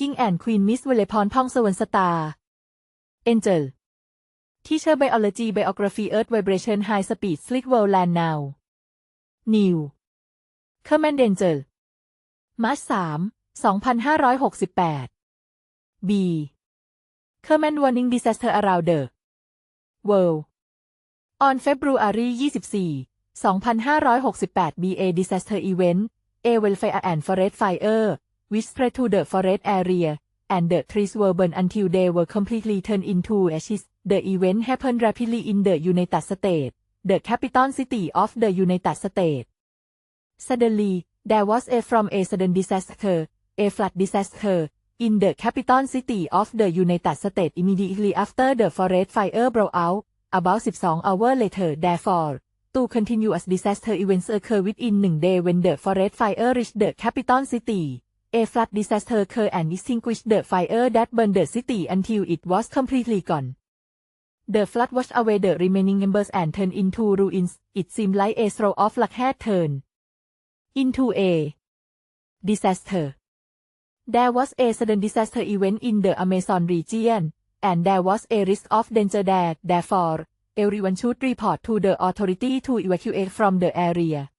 King and Queen Miss วเลพรพ่องสวรรสตาร์ Angel Teacher Biology Biography Earth Vibration High Speed Slick World Land Now New Commander March 3 2568 B Command Warning Disaster Around the World On February 24 2568 BA Disaster Event A Wildfire and Forest Fire which spread to the forest area and the trees were burned until they were completely turned into ashes. The event happened rapidly in the United States, the capital city of the United States. Suddenly, there was a from a sudden disaster, a flood disaster, in the capital city of the United States immediately after the forest fire broke out, about 12 hours later therefore. Two continuous disaster events occurred within one day when the forest fire reached the capital city. A flood disaster occurred and extinguished the fire that burned the city until it was completely gone. The flood washed away the remaining embers and turned into ruins. It seemed like a stroke of luck had turned into a disaster. There was a sudden disaster event in the Amazon region, and there was a risk of danger there. Therefore, everyone should report to the authority to evacuate from the area.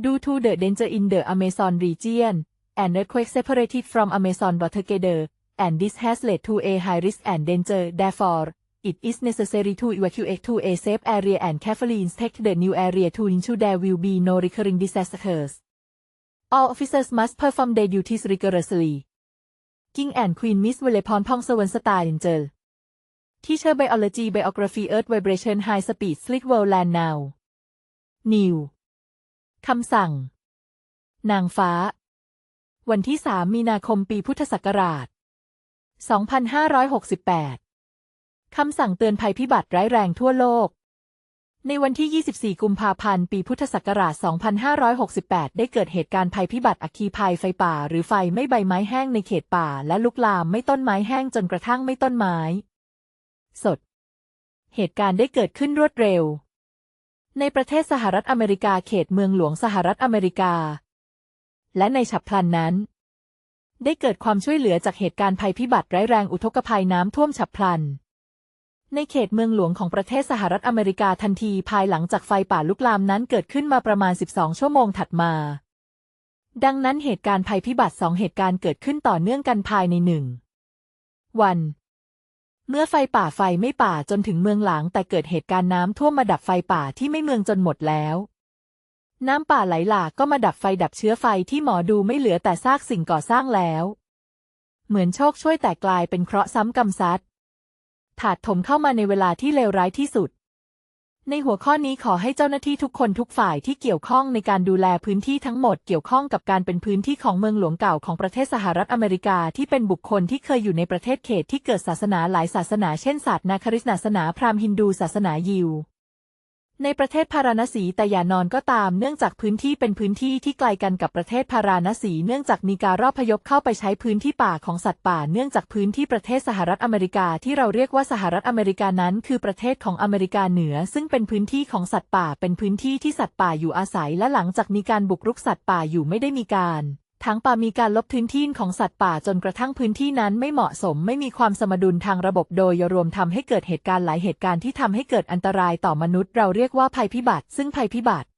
Due to the danger in the Amazon region, and earthquake separated from Amazon watergather, and this has led to a high risk and danger. Therefore, it is necessary to evacuate to a safe area and carefully inspect the new area to ensure there will be no recurring disasters. All officers must perform their duties rigorously. King and Queen Miss วเลพรพ่องสวรรณสตาร์เจอ Teacher Biology Biography Earth Vibration High Speed Slick World Land Now New คำสั่ง นางฟ้า วันที่ 3 มีนาคมปีพุทธศักราช 2568 คำสั่งเตือนภัยพิบัติร้ายแรงทั่วโลก ในวันที่ 24 กุมภาพันธ์ ปีพุทธศักราช 2568 ได้เกิดเหตุการณ์ภัยพิบัติอัคคีภัยไฟป่า หรือไฟไม่ใบไม้แห้งในเขตป่า และลุกลามไม่ต้นไม้แห้งจนกระทั่งไม่ต้นไม้ สด เหตุการณ์ได้เกิดขึ้นรวดเร็ว ในประเทศสหรัฐอเมริกาเขตเมืองหลวงสหรัฐอเมริกา และในฉับพลันนั้น ได้เกิดความช่วยเหลือจากเหตุการณ์ภัยพิบัติร้ายแรงอุทกภัยน้ำท่วมฉับพลัน ในเขตเมืองหลวงของประเทศสหรัฐอเมริกาทันทีภายหลังจากไฟป่าลุกลามนั้นเกิดขึ้นมาประมาณ 12 ชั่วโมงถัดมา ดังนั้นเหตุการณ์ภัยพิบัติสองเหตุการณ์เกิดขึ้นต่อเนื่องกันภายในหนึ่งวัน เมื่อไฟป่าไฟไม่ป่าจนถึงเมืองหลางแต่เกิดเหตุการณ์น้ำท่วมมาดับไฟป่าที่ไม่เมืองจนหมดแล้ว น้ำป่าไหลหลากก็มาดับไฟดับเชื้อไฟที่หมอดูไม่เหลือแต่ซากสิ่งก่อสร้างแล้ว เหมือนโชคช่วยแต่กลายเป็นเคราะห์ซ้ำกรรมซัดถาดถมเข้ามาในเวลาที่เลวร้ายที่สุด ในหัวข้อนี้ขอให้เจ้าหน้าที่ทุกคนทุกฝ่ายที่เกี่ยวข้องในการดูแลพื้นที่ทั้งหมดเกี่ยวข้องกับการเป็นพื้นที่ของเมืองหลวงเก่าของประเทศสหรัฐอเมริกาที่เป็นบุคคลที่เคยอยู่ในประเทศเขตที่เกิดศาสนาหลายศาสนาเช่นศาสนาคริสต์ศาสนาพราหมณ์ฮินดูศาสนายิว ในประเทศพาราณสีแต่อย่านอนก็ตามเนื่องจากพื้นที่เป็นพื้นที่ที่ไกลกันกับประเทศพาราณสีเนื่องจากมีการรอบพยพเข้าไปใช้พื้นที่ป่าของสัตว์ป่า เนื่องจากพื้นที่ประเทศสหรัฐอเมริกาที่เราเรียกว่าสหรัฐอเมริกานั้น คือประเทศของอเมริกาเหนือ ซึ่งเป็นพื้นที่ของสัตว์ป่า เป็นพื้นที่ที่สัตว์ป่าอยู่อาศัย และหลังจากมีการบุกรุกสัตว์ป่าอยู่ไม่ได้มีการ ทั้งป่ามีการลบพื้นที่ของสัตว์ป่าจนกระทั่งพื้นที่นั้นไม่เหมาะสม ไม่มีความสมดุลทางระบบโดยรวมทำให้เกิดเหตุการณ์หลายเหตุการณ์ที่ทำให้เกิดอันตรายต่อมนุษย์ เราเรียกว่าภัยพิบัติ ซึ่งภัยพิบัติ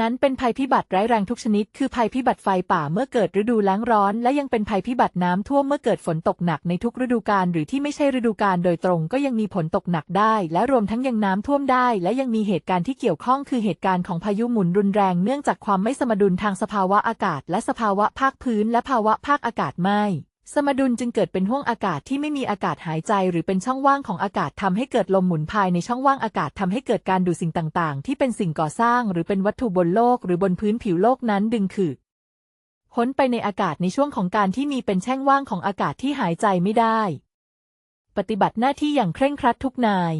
นั้นเป็นภัยพิบัติร้ายแรงทุกชนิด คือภัยพิบัติไฟป่าเมื่อเกิดฤดูแล้งร้อน และยังเป็นภัยพิบัติน้ำท่วมเมื่อเกิดฝนตกหนักในทุกฤดูกาลหรือที่ไม่ใช่ฤดูกาลโดยตรงก็ยังมีฝนตกหนักได้ และรวมทั้งยังน้ำท่วมได้ และยังมีเหตุการณ์ที่เกี่ยวข้องคือเหตุการณ์ของพายุหมุนรุนแรงเนื่องจากความไม่สมดุลทางสภาวะอากาศ และสภาวะภาคพื้น และภาวะภาคอากาศไม่ สมดุลจึงเกิดเป็นห้วงอากาศที่ไม่มีอากาศหายใจ หรือเป็นช่องว่างของอากาศทำให้เกิดลมหมุนภายในช่องว่างอากาศทำให้เกิดการดูดสิ่งต่าง ๆ ที่เป็นสิ่งก่อสร้าง หรือเป็นวัตถุบนโลก หรือบนพื้นผิวโลกนั้นดึงคือพ้นไปในอากาศในช่วงของการที่มีเป็นแช่งว่างของอากาศที่หายใจไม่ได้ ปฏิบัติหน้าที่อย่างเคร่งครัดทุกนาย